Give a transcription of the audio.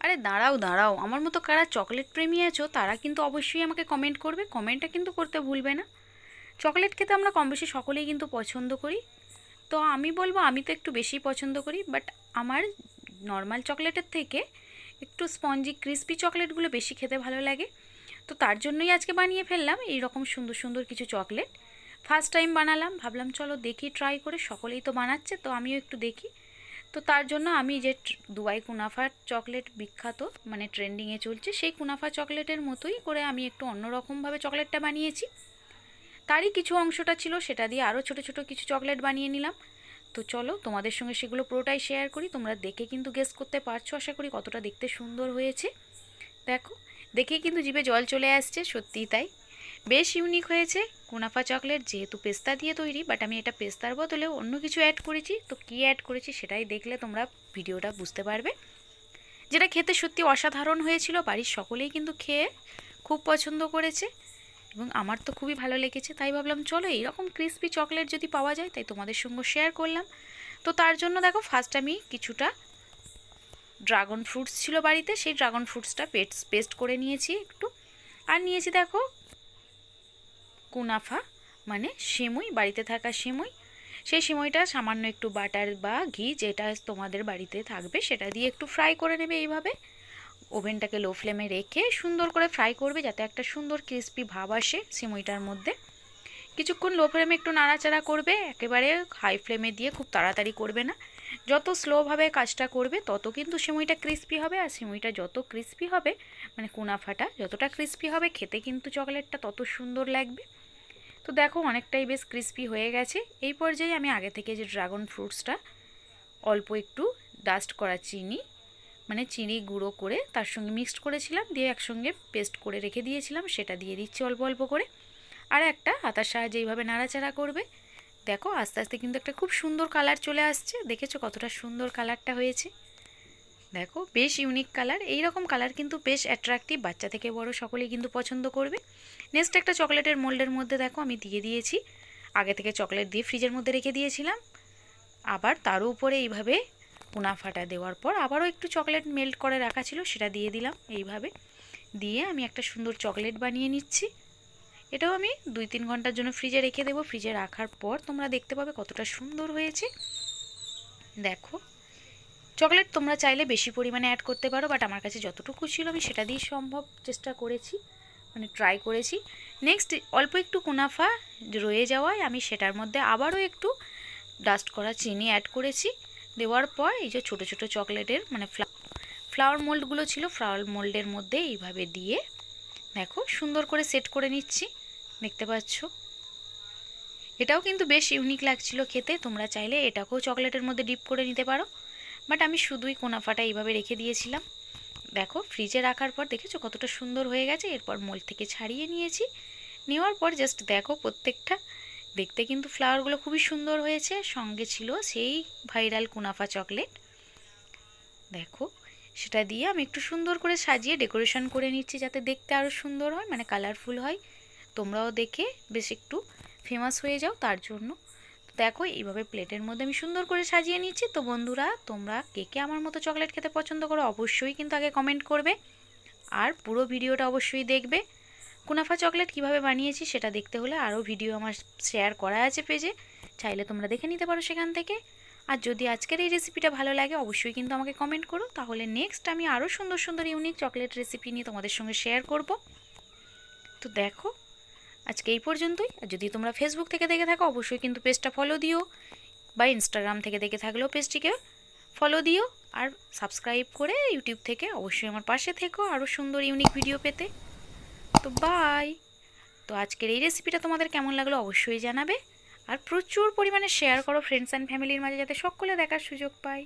আরে দাঁড়াও দাঁড়াও। আমার মতো কারা চকলেট প্রেমী আছো, তারা কিন্তু অবশ্যই আমাকে কমেন্ট করবে। কমেন্টটা কিন্তু করতে ভুলবে না। চকলেট খেতে আমরা কম বেশি সকলেই কিন্তু পছন্দ করি। তো আমি বলব, আমি তো একটু বেশি পছন্দ করি বাট আমার নর্মাল চকলেটের থেকে একটু স্পঞ্জি ক্রিস্পি চকলেটগুলো বেশি খেতে ভালো লাগে। তো তার জন্যই আজকে বানিয়ে ফেললাম এই রকম সুন্দর সুন্দর কিছু চকলেট ফার্স্ট টাইম বানালাম, ভাবলাম চলো দেখি ট্রাই করে, সকলেই তো বানাচ্ছে, তো আমিও একটু দেখি। তো তার জন্য আমি যে দুবাই কুনাফার চকলেট বিখ্যাত মানে ট্রেন্ডিংয়ে চলছে, সেই কুনাফা চকলেটের মতোই করে আমি একটু অন্যরকমভাবে চকলেটটা বানিয়েছি। তারই কিছু অংশটা ছিল, সেটা দিয়ে আরও ছোট ছোট কিছু চকলেট বানিয়ে নিলাম। তো চলো, তোমাদের সঙ্গে সেগুলো পুরোটাই শেয়ার করি, তোমরা দেখে কিন্তু গেস করতে পারছ, আশা করি কতটা দেখতে সুন্দর হয়েছে। দেখো, দেখে কিন্তু জিভে জল চলে আসছে, সত্যিই তাই। বেশ ইউনিক হয়েছে। কুনাফা চকলেট যেহেতু পেস্তা দিয়ে তৈরি বাট আমি এটা পেস্তার বদলে অন্য কিছু অ্যাড করেছি। তো কী অ্যাড করেছি সেটাই দেখলে তোমরা ভিডিওটা বুঝতে পারবে। যেটা খেতে সত্যি অসাধারণ হয়েছিল, বাড়ির সকলেই কিন্তু খেয়ে খুব পছন্দ করেছে এবং আমার তো খুবই ভালো লেগেছে। তাই ভাবলাম, চলো এইরকম ক্রিস্পি চকলেট যদি পাওয়া যায়, তাই তোমাদের সঙ্গে শেয়ার করলাম। তো তার জন্য দেখো ফার্স্ট আমি কিছুটা ড্রাগন ফ্রুটস ছিল বাড়িতে, সেই ড্রাগন ফ্রুটসটা পেস্ট পেস্ট করে নিয়েছি একটু। আর নিয়েছি দেখো কুনাফা মানে সেমুই, বাড়িতে থাকা সেমুই। সেই সিমইটা সামান্য একটু বাটার বা ঘি যেটা তোমাদের বাড়িতে থাকবে, সেটা দিয়ে একটু ফ্রাই করে নেবে এইভাবে। ওভেনটাকে লো ফ্লেমে রেখে সুন্দর করে ফ্রাই করবে যাতে একটা সুন্দর ক্রিস্পি ভাব আসে সিমইটার মধ্যে। কিছুক্ষণ লো ফ্লেমে একটু নাড়াচাড়া করবে, একেবারে হাই ফ্লেমে দিয়ে খুব তাড়াতাড়ি করবে না। যত স্লোভাবে কাজটা করবে, তত কিন্তু সিমইটা ক্রিস্পি হবে, আর সিমইটা যত ক্রিস্পি হবে মানে কুনাফাটা যতটা ক্রিস্পি হবে, খেতে কিন্তু চকলেটটা তত সুন্দর লাগবে। তো দেখো অনেকটাই বেশ ক্রিস্পি হয়ে গেছে। এই পর্যায়ে আমি আগে থেকে যে ড্রাগন ফ্রুটসটা অল্প একটু ডাস্ট করা চিনি মানে চিনি গুঁড়ো করে তার সঙ্গে মিক্সড করেছিলাম, দিয়ে একসঙ্গে পেস্ট করে রেখে দিয়েছিলাম, সেটা দিয়ে দিচ্ছি অল্প অল্প করে। আর একটা হাতার সাহায্যে এইভাবে নাড়াচাড়া করবে। দেখো আস্তে আস্তে কিন্তু একটা খুব সুন্দর কালার চলে আসছে, দেখেছ কতটা সুন্দর কালারটা হয়েছে। দেখো, বেশ ইউনিক কালার এই রকম কালার কিন্তু বেশ অ্যাট্রাকটিভ বাচ্চা থেকে বড় সকলেই কিন্তু পছন্দ করবে। নেক্সট একটা চকলেটের মোল্ডের মধ্যে দেখো, আমি দিয়ে দিয়েছি। আগে থেকে চকলেট দিয়ে ফ্রিজের মধ্যে রেখে দিয়েছিলাম। আবার তারও উপরে এইভাবে মুনাফাটা দেওয়ার পর আবারও একটু চকলেট মেল্ট করে রাখা ছিল, সেটা দিয়ে দিলাম এইভাবে। দিয়ে আমি একটা সুন্দর চকলেট বানিয়ে নিচ্ছি। এটাও আমি দুই তিন ঘণ্টার জন্য ফ্রিজে রেখে দেবো। ফ্রিজে রাখার পর তোমরা দেখতে পাবে কতটা সুন্দর হয়েছে। দেখো চকলেট তোমরা চাইলে বেশি পরিমাণে অ্যাড করতে পারো বাট আমার কাছে যতটুকু ছিল আমি সেটা দিয়েই সম্ভব চেষ্টা করেছি মানে ট্রাই করেছি। নেক্সট অল্প একটু কুনাফা রয়ে যাওয়ায় আমি সেটার মধ্যে আবারও একটু ডাস্ট করা চিনি অ্যাড করেছি। দেওয়ার পর এই যে ছোটো ছোটো চকলেটের মানে ফ্লাওয়ার মোল্ডগুলো ছিল ফ্লাওয়ার মোল্ডের মধ্যে এইভাবে দিয়ে দেখো সুন্দর করে সেট করে নিচ্ছি, দেখতে পাচ্ছ? এটাও কিন্তু বেশ ইউনিক লাগছিল খেতে, তোমরা চাইলে এটাকেও চকলেটের মধ্যে ডিপ করে নিতে পারো। বাট আমি শুধুই কোনাফাটা এইভাবে রেখে দিয়েছিলাম। দেখো, ফ্রিজে রাখার পর দেখেছ কতটা সুন্দর হয়ে গেছে। এরপর মোল থেকে ছাড়িয়ে নিয়েছি। নেওয়ার পর জাস্ট দেখো প্রত্যেকটা। দেখতে কিন্তু ফ্লাওয়ারগুলো খুবই সুন্দর হয়েছে। সঙ্গে ছিল সেই ভাইরাল কুনাফা চকলেট দেখো, সেটা দিয়ে আমি একটু সুন্দর করে সাজিয়ে ডেকোরেশন করে নিচ্ছি যাতে দেখতে আরও সুন্দর হয় মানে কালারফুল হয়। তোমরাও দেখে বেশ একটু ফেমাস হয়ে যাও তার জন্য। দেখো, এইভাবে প্লেটের মধ্যে আমি সুন্দর করে সাজিয়ে নিচ্ছি। তো বন্ধুরা, তোমরা কে কে আমার মতো চকলেট খেতে পছন্দ করো অবশ্যই কিন্তু আগে কমেন্ট করবে। আর পুরো ভিডিওটা অবশ্যই দেখবে। কুনাফা চকলেট কীভাবে বানিয়েছি সেটা দেখতে হলে আরও ভিডিও আমার শেয়ার করা আছে পেজে। চাইলে তোমরা দেখে নিতে পারো সেখান থেকে। আর যদি আজকের এই রেসিপিটা ভালো লাগে, অবশ্যই কিন্তু আমাকে কমেন্ট করো। তাহলে নেক্সট আমি আরও সুন্দর সুন্দর ইউনিক চকলেট রেসিপি নিয়ে তোমাদের সঙ্গে শেয়ার করব। তো দেখো আজকে এই পর্যন্তই। আর যদি তোমরা ফেসবুক থেকে দেখে থাকো, অবশ্যই কিন্তু পেজটা ফলো দিও। বা ইনস্টাগ্রাম থেকে দেখে থাকলেও পেজটিকে ফলো দিও। আর সাবস্ক্রাইব করে ইউটিউব থেকে অবশ্যই আমার পাশে থেকো আরও সুন্দর ইউনিক ভিডিও পেতে। তো বাই তো আজকের এই রেসিপিটা তোমাদের কেমন লাগল অবশ্যই জানাবে। আর প্রচুর পরিমাণে শেয়ার করো ফ্রেন্ডস অ্যান্ড ফ্যামিলির মাঝে, যাতে সকলে দেখার সুযোগ পায়।